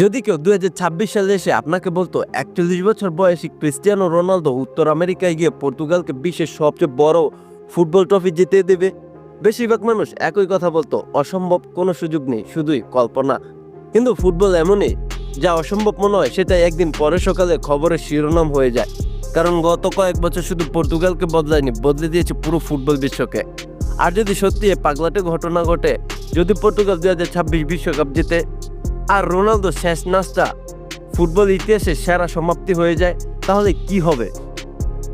যদি কেউ দুই হাজার ছাব্বিশ সালে এসে আপনাকে বলতো একচল্লিশ বছর বয়সী ক্রিস্টিয়ানো রোনালদো উত্তর আমেরিকায় গিয়ে পর্তুগালকে বিশ্বের সবচেয়ে বড় ফুটবল ট্রফি জিতে দেবে? বেশিরভাগ মানুষ একই কথা বলতো, অসম্ভব, কোনো সুযোগ নেই, শুধুই কল্পনা। কিন্তু ফুটবল এমনই, যা অসম্ভব মনে হয় সেটা একদিন পরে সকালে খবরের শিরোনাম হয়ে যায়। কারণ গত কয়েক বছর শুধু পর্তুগালকে বদলায়নি, বদলে দিয়েছে পুরো ফুটবল বিশ্বকে। আর যদি সত্যি পাগলাটে ঘটনা ঘটে, যদি পর্তুগাল দু হাজার ছাব্বিশ বিশ্বকাপ জিতে আর রোনালদো শেষ নাচটা ফুটবল ইতিহাসে সেরা সমাপ্তি হয়ে যায়, তাহলে কি হবে?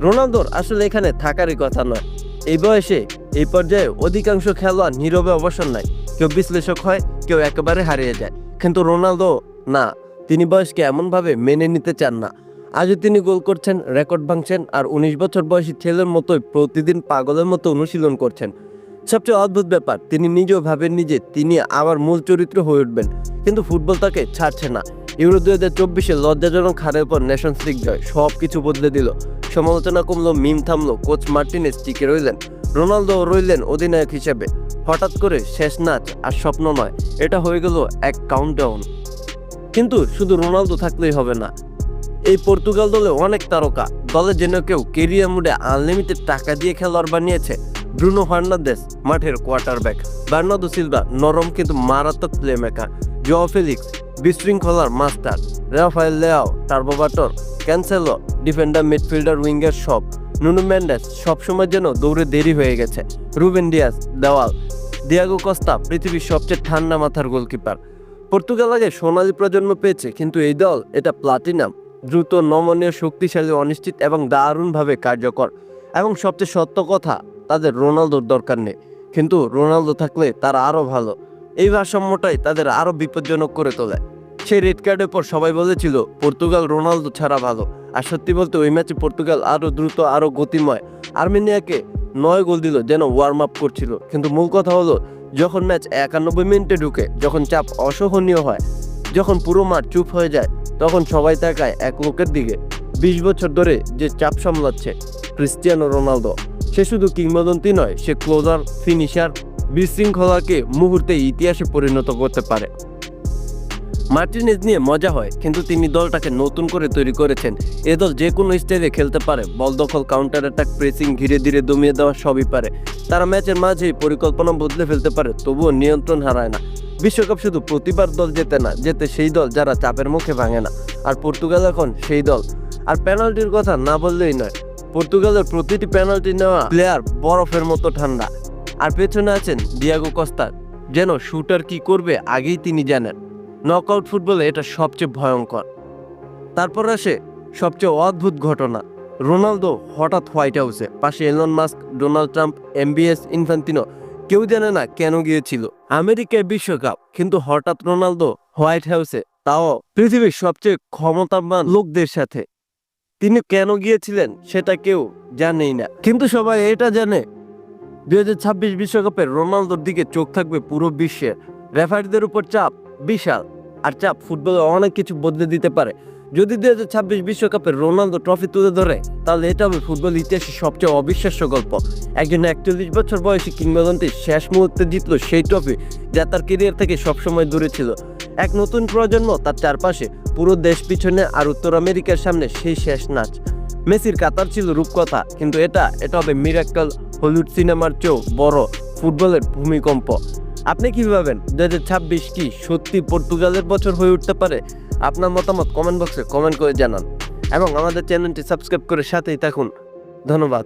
রোনালদোর আসলে এখানে থাকারই কথা নয়। এই বয়সে এই পর্যায়ে অধিকাংশ খেলোয়াড় নীরবে অবসর নেয়। কেউ বিশ্লেষক হয়, কেউ একেবারে হারিয়ে যায়। কিন্তু রোনালদো না, তিনি বয়সকে এমনভাবে মেনে নিতে চান না। আজও তিনি গোল করছেন, রেকর্ড ভাঙছেন আর উনিশ বছর বয়সী ছেলের মতোই প্রতিদিন পাগলের মতো অনুশীলন করছেন। সবচেয়ে অদ্ভুত ব্যাপার, তিনি নিজেও ভাবেন নিজে তিনি আবার মূল চরিত্র হয়ে উঠবেন। কিন্তু ফুটবল তাকে ছাড়ছে না। ইউরো দুই হাজার চব্বিশে লজ্জাজনক হারের পর নেশনস লিগ জয় সব কিছু বদলে দিল। সমালোচনা কমলো, মিম থামলো, কোচ মার্টিনেস টিকে রইলেন। রোনালদো রইলেন অধিনায়ক হিসেবে। হঠাৎ করে শেষ নাচ আর স্বপ্ন নয়, এটা হয়ে গেল এক কাউন্টডাউন কিন্তু শুধু রোনালদো থাকলেই হবে না। এই পর্তুগাল দলে অনেক তারকা, দলে যেন কেউ কেরিয়ার মুডে আনলিমিটেড টাকা দিয়ে খেলোয়াড় বানিয়েছে। ব্রুনো ফার্নান্দেস মাঠের কোয়ার্টারব্যাক বার্নাদো সিলভা নরম কিন্তু মারাত্মক প্লেমেকার জো ফেলিক্স, বিশৃঙ্খলার মাস্টার। রাফায়েল লেয়াও টার্বোবাটর ক্যান্সেলো ডিফেন্ডার মিডফিল্ডার উইঙ্গার সব। নুনু মেন্ডেস সবসময় যেন দৌড়ে দেরি হয়ে গেছে। রুবেন ডিয়াস দেওয়াল। দিয়াগো কস্তা পৃথিবীর সবচেয়ে ঠান্ডা মাথার গোলকিপার পর্তুগাল আগে সোনালি প্রজন্ম পেয়েছে, কিন্তু এই দল এটা প্লাটিনাম দ্রুত নমনীয়, শক্তিশালী, অনিশ্চিত এবং দারুণভাবে কার্যকর। এবং সবচেয়ে সত্য কথা তাদের রোনালদোর দরকার নেই। কিন্তু রোনালদো থাকলে তারা আরও ভালো। এই ভারসাম্যটাই তাদের আরও বিপজ্জনক করে তোলে। সেই রেড কার্ডের পর সবাই বলেছিল, পর্তুগাল রোনালদো ছাড়া ভালো। আর সত্যি বলতে ওই ম্যাচে পর্তুগাল আরও দ্রুত আরও গতিময়। আর্মেনিয়াকে নয় গোল দিল যেন ওয়ার্ম আপ করছিল। কিন্তু মূল কথা হলো, যখন ম্যাচ একানব্বই মিনিটে ঢুকে, যখন চাপ অসহনীয় হয়, যখন পুরো মাঠ চুপ হয়ে যায়, তখন সবাই তাকায় এক লোকের দিকে। বিশ বছর ধরে যে চাপ সামলাচ্ছে ক্রিস্টিয়ানো রোনালদো। সে শুধু কিংবদন্তি নয়, সে ক্লোজার, ফিনিশার, বিশৃঙ্খলাকে মুহূর্তে ইতিহাসে পরিণত করতে পারে। মার্টিনেজ নিয়ে মজা হয়, কিন্তু তিনি দলটাকে নতুন করে তৈরি করেছেন। এ দল যে কোনো স্টেজে খেলতে পারে। বল দখল কাউন্টার অ্যাটাক প্রেসিং ধীরে ধীরে দমিয়ে দেওয়া সবই পারে। তারা ম্যাচের মাঝেই পরিকল্পনা বদলে ফেলতে পারে, তবুও নিয়ন্ত্রণ হারায় না। বিশ্বকাপ শুধু প্রতিবার দল জেতে না, জেতে সেই দল যারা চাপের মুখে ভাঙে না। আর পর্তুগাল এখন সেই দল। আর পেনাল্টির কথা না বললেই নয় পর্তুগালের প্রতিটি পেনাল্টি নেওয়া প্লেয়ার বরফের মতো ঠান্ডা। আর পেছনে আছেন ডিয়াগো কস্তা, যেন শুটার কি করবে আগেই তিনি জানেন। নকআউট ফুটবলে এটা সবচেয়ে ভয়ঙ্কর। তারপর আসে সবচেয়ে অদ্ভুত ঘটনা। রোনালদো হঠাৎ হোয়াইট হাউসে, পাশে Elon Musk, Donald Trump, MBS Infantino কেউ জানে না কেন গিয়েছিল। আমেরিকায় বিশ্বকাপ, কিন্তু হঠাৎ রোনালদো হোয়াইট হাউসে, তাও পৃথিবীর সবচেয়ে ক্ষমতাবান লোকদের সাথে। তিনি কেন গিয়েছিলেন সেটা কেউ জানেই না। কিন্তু সবাই এটা জানে। দুই হাজার ছাব্বিশ বিশ্বকাপের রোনালদোর দিকে চোখ থাকবে পুরো বিশ্বের রেফারিদের উপর চাপ বিশাল। আর চাপ ফুটবলে অনেক কিছু বদলে দিতে পারে। যদি দুই হাজার ছাব্বিশ বিশ্বকাপের রোনালদো ট্রফি তুলে ধরে, তাহলে এটা হবে ফুটবল ইতিহাসের সবচেয়ে অবিশ্বাস্য গল্প। একজন একচল্লিশ বছর বয়সী কিংবদন্তি শেষ মুহূর্তে জিতলো সেই ট্রফি, যা তার কেরিয়ার থেকে সবসময় দূরে ছিল। এক নতুন প্রজন্ম তার চারপাশে পুরো দেশ পিছনে আর উত্তর আমেরিকার সামনে সেই শেষ নাচ। মেসির কাতার ছিল রূপকথা, কিন্তু এটা এটা হবে মিরাক্কাল হলিউড সিনেমার চেয়েও বড় ফুটবলের ভূমিকম্প। আপনি কি ভাবেন দু হাজার ছাব্বিশ কি সত্যি পর্তুগালের বছর হয়ে উঠতে পারে? আপনার মতামত কমেন্ট বক্সে কমেন্ট করে জানান। এবং আমাদের চ্যানেলটি সাবস্ক্রাইব করে সাথেই থাকুন। ধন্যবাদ।